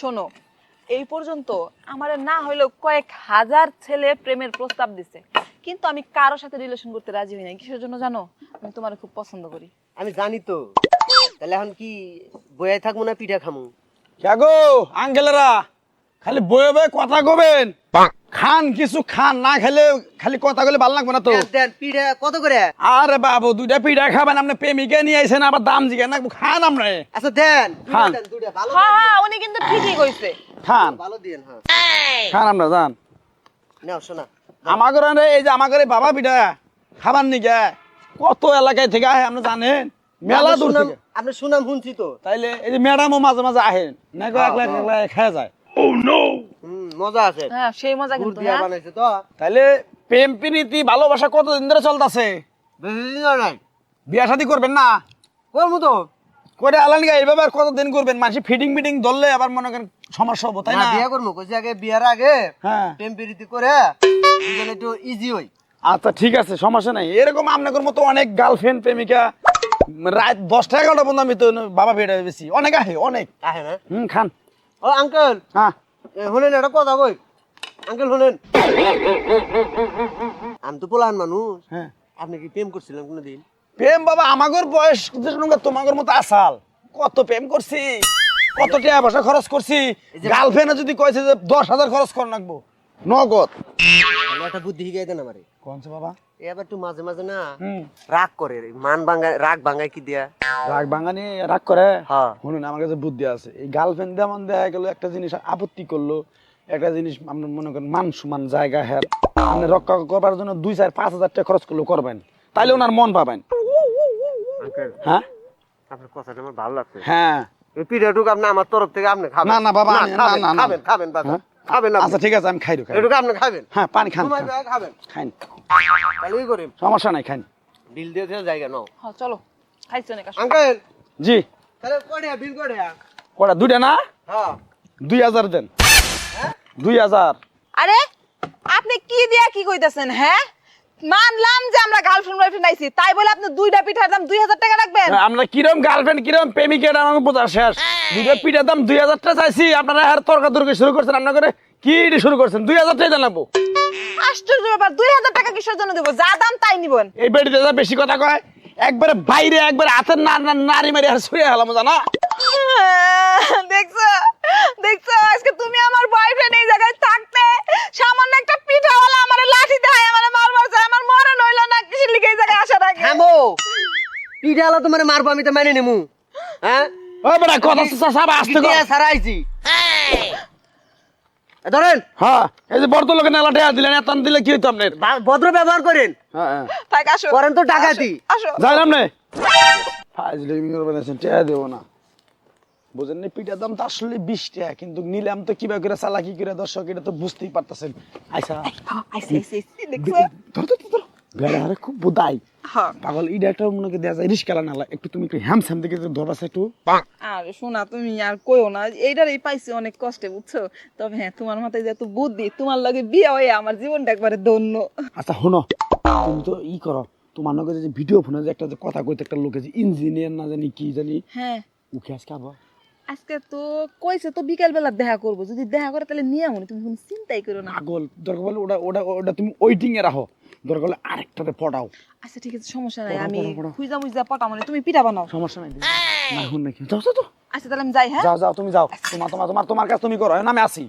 শোনো এই পর্যন্ত আমার না হইলেও কয়েক হাজার ছেলে প্রেমের প্রস্তাব দিছে। কিন্তু আমি কারোর সাথে রিলেশন করতে রাজি হই নাই। কিসের জন্য জানো? আমি তোমার খুব পছন্দ করি। আমি জানি তো। তাহলে এখন কি বইয়াই থাকব না পিঠা খামু? গো আঙ্কেলেরা খালি বয়ে বয়ে কথা কবেন। খান কিছু খান না খেলে খালি কথা বলে ভালো লাগবে না তো। পিঠা কত করে? আরে বাবু দুইটা পিঠা খাবেন আপনি প্রেমিকা নিয়ে আইছেন আবার দাম জিজ্ঞেস না খান আমরা আচ্ছা দেন খান। দুইটা ভালো হ্যাঁ হ্যাঁ উনি কিন্তু ঠিকই কইছে খান ভালো দিয়েন হ্যাঁ। খান আমরা যান। নাও শোনা। আমার এই যে আমার বাবা পিঠা খাবার নিকে কত এলাকায় থেকে আহে আপনি জানেন? মেলা দূর থেকে। আপনি সুনাম শুনছি তো। তাইলে এই যে ম্যাডামও মাঝে মাঝে আহেন না গো একলা একলা যায়। হুম মজা আছে। হ্যাঁ সেই মজা কিন্তু হ্যাঁ? বানাইছে তো। তাইলে প্রেম প্রীতি ভালোবাসা কতদিন ধরে চলতেছে? বিয়া শাদি করবেন না? করব তো। করে আলান গা এইভাবে আর কতদিন করবেন? মানুষ ফিডিং মিটিং ধরলে আবার মনে করেন সমস্যা হব তাই না বিয়া করব কইছি আগে বিয়ার আগে হ্যাঁ। প্রেম করে একটু ইজি হই। আচ্ছা ঠিক আছে সমস্যা নাই। এরকম আপনাদের মতো অনেক গার্লফ্রেন্ড প্রেমিকা রাত দশটা এগারোটা পর্যন্ত আমি তো বাবা বেড়ে বেশি অনেক আহে অনেক। আহে না? হুম খান। ও আঙ্কেল হ্যাঁ। শুনেন একটা কথা কই। আঙ্কেল শুনেন। আমি তো পোলান মানুষ। হ্যাঁ। আপনি কি প্রেম করছিলেন কোনোদিন? প্রেম বাবা আমাগর বয়স তোমাগর মতো আসাল। কত প্রেম করছি। কত টাকা পয়সা খরচ করছি? গার্লফ্রেন্ডে যদি কয়েছে যে দশ হাজার খরচ কর রাখব নগদ। একটা বুদ্ধি শিখাই দেন আমারে। কোনছে বাবা? এবার একটু মাঝে মাঝে না রাগ করে মান ভাঙ্গায় রাগ ভাঙ্গায় কি দিয়া? রাগ বাঙানি রাগ করে? হ্যাঁ। শুনুন আমার কাছে বুদ্ধি আছে। এই গার্লফ্রেন্ড যেমন দেখা গেল একটা জিনিস আপত্তি করল একটা জিনিস আপনার মনে করেন মান সমান জায়গা হ্যাঁ আপনি রক্ষা করবার জন্য দুই চার পাঁচ হাজার টাকা খরচ করল করবেন। তাইলে ওনার মন পাবেন। হ্যাঁ? আপনার কথাটা আমার ভালো লাগছে। হ্যাঁ। পিঠাটুকু আপনি আমার তরফ থেকে আপনি খাবেন। না, না, বাবা, আমি- না, খাবেন, না, না। খাবেন খাবেন বাবা। হ্যাঁ? খাবেন আচ্ছা ঠিক আছে আমি খাই খাই। এটুকু আপনি খাবেন। হ্যাঁ পানি খান। খান। খাবেন। খাইন। তাহলে করেন। সমস্যা নাই খাইন। বিল দিয়ে দিয়ে জায়গা নাও। হ্যাঁ চলো। খাইছো আঙ্কেল। জি। তাহলে কয়টা বিল কয়টা কটা দুইটা না? হ্যাঁ। দুই হাজার দেন। দুই হাজার। আরে আপনি কি দিয়া কি কইতাছেন হ্যাঁ? মানলাম যে আমরা গার্লফ্রেন্ড আইছি তাই বলে আপনি দুইটা পিঠার দাম দুই হাজার টাকা রাখবেন? আমরা কিরম গার্লফ্রেন্ড কিরম প্রেমিকের আমাকে বোঝা শেষ। দুইটা পিঠের দাম দুই হাজার টাকা চাইছি আপনারা আর তর্কা তর্কি শুরু করছেন আপনার করে কি শুরু করছেন? দুই হাজার টাকা জানাব আশ্চর্য ব্যাপার দুই হাজার টাকা কিসের জন্য দেবো? যা দাম তাই নিবেন। এই বেড়িতে যা বেশি কথা কয় একবারে বাইরে একবারে হাতের না নারী মারি আর ছুঁয়ে হলাম জানা? দেখছ? দেখছ? আজকে তুমি আমার বয়ফ্রেন্ড এই জায়গায় থাকতে সামান্য একটা পিঠাওয়ালা আমার লাঠি দেয় আমার মারবার চায় আমার মরণ হইল না কিসের লিগে এই জায়গায় আসার তোমার মারবো আমি তো মেনে নেমু। হ্যাঁ? ও বেটা কথা সব আসতে কর। এ ধরেন। হ্যাঁ এই যে বর্ত লোকে নেলা টেয়া দিলেন এত দিলে কি হইতো আপনার? ভদ্র ব্যবহার করেন। হ্যাঁ হ্যাঁ। আসো। করেন তো ডাকাতি আসো জানলাম নে। ফাজলিমি করবেন দেবো না। বুঝেন নি পিঠার দাম তো আসলে বিশ টাকা কিন্তু নিলাম তো কিবা করে চালাকি করে দর্শক এটা তো বুঝতেই পারতেছেন। আইসা। আইসি আইসি ধর ধর। বেড়া আরে খুব বোধাই হ্যাঁ। পাগল ইডা একটা মনে দেওয়া যায় রিস্কালা নালা একটু তুমি একটু হ্যাম স্যাম দেখে ধরবাস একটু। আরে শোনা তুমি আর কইও না এইটারই পাইছি অনেক কষ্টে বুঝছ? তবে হ্যাঁ তোমার মাথায় যত বুদ্ধি তোমার লগে বিয়ে হয়ে আমার জীবনটা একবারে ধন্য। আচ্ছা শোনো তুমি তো ই করো তোমার নগে যে ভিডিও ফোনে যে একটা যে কথা কইতে একটা লোকে যে ইঞ্জিনিয়ার না জানি কি জানি হ্যাঁ। উঠে আজকে আবার? আজকে তো কইছে তো বিকাল বেলা দেখা করব যদি দেখা করে তাহলে নিয়ে আমনি তুমি কোনো চিন্তাই করো না। পাগল দরকার বলে ওটা ওটা ওটা তুমি ওয়েটিং এ রাখো। দরকার হলে আরেকটাতে পটাও। আচ্ছা ঠিক আছে সমস্যা নাই আমি। খুঁজা মুজা পটা মানে তুমি পিঠা বানাও। সমস্যা নাই না হুন নাকি যাও যাও। আচ্ছা তাহলে আমি যাই হ্যাঁ? যাও যাও তুমি যাও। তোমার তোমার তোমার তোমার কাজ তুমি করো না আমি আসি